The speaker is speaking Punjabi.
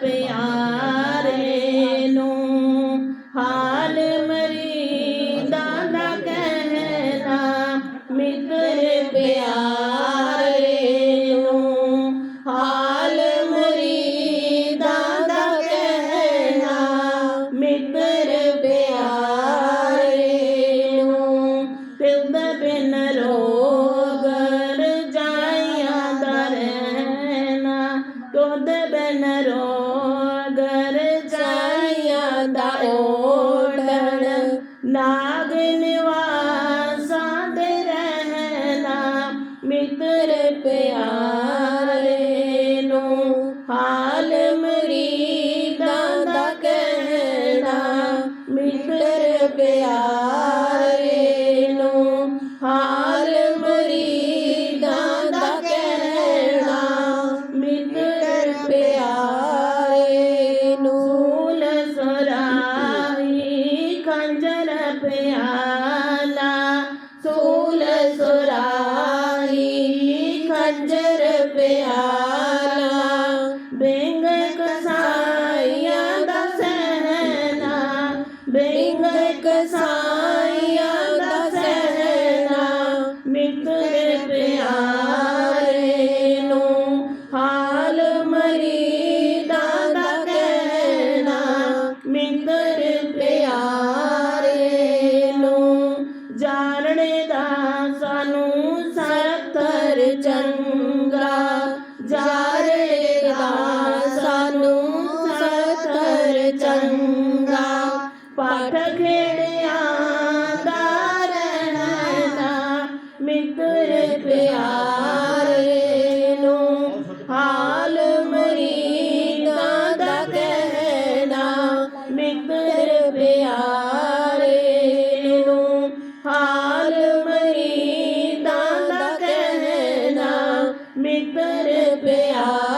ਪਿਆਰੇ ਨੂੰ ਹਾਲ ਮਰੀਦਾ ਦਾ ਕਹਿਣਾ ਮਿੱਤਰ ਪਿਆਰ ਤੁਧ ਬਿਨ ਰੋਗ ਰਜਾਈਆਂ ਦਾ ਓੜਣ ਨਾਗ ਨਿਵਾਸਾਂ ਦੇ ਰਹਿਣਾ, ਮਿੱਤਰ ਪਿਆਰੇ ਨੂੰ ਹਾਲ ਮਰੀਦਾਂ ਦਾ ਕਹਿਣਾ, ਮਿੱਤਰ ਪਿਆਰੇ ਸੂਲ ਸੁਰਾਹੀ, ਖੰਜਰ ਪਿਆਲਾ। ਬਿੰਗ ਕਸਾਈਆਂ ਦਾ ਸਹਿਣਾ, ਬਿੰਗ ਕਸਾਈਆਂ ਦਾ ਸਹਿਣਾ, ਮਿੱਤਰ ਪਿਆਰੇ ਨੂੰ ਹਾਲ ਮਰੀਦਾਂ ਦਾ ਕਹਿਣਾ, ਮਿੱਤਰ ਪਿਆਰੇ ਦਾ ਸਾਨੂੰ ਸਰਤਰ ਚੰਗਾ ਜਾਰੇ ਦਾ ਸਾਨੂੰ ਸਰਤਰ ਚੰਗਾ ਪਾਠ ਖੇੜਿਆਂ ਦਾ ਰਹਿਣਾ, ਮਿੱਤਰ ਪਿਆਰੇ ਨੂੰ ਹਾਲ ਮਰੀਦਾਂ ਦਾ ਕਹਿਣਾ, ਮਿੱਤਰ ਪਿਆਰ ਮਰੀਦਾਂ ਦਾ ਕਹਿਣਾ ਮਿੱਤਰ ਪਿਆਰੇ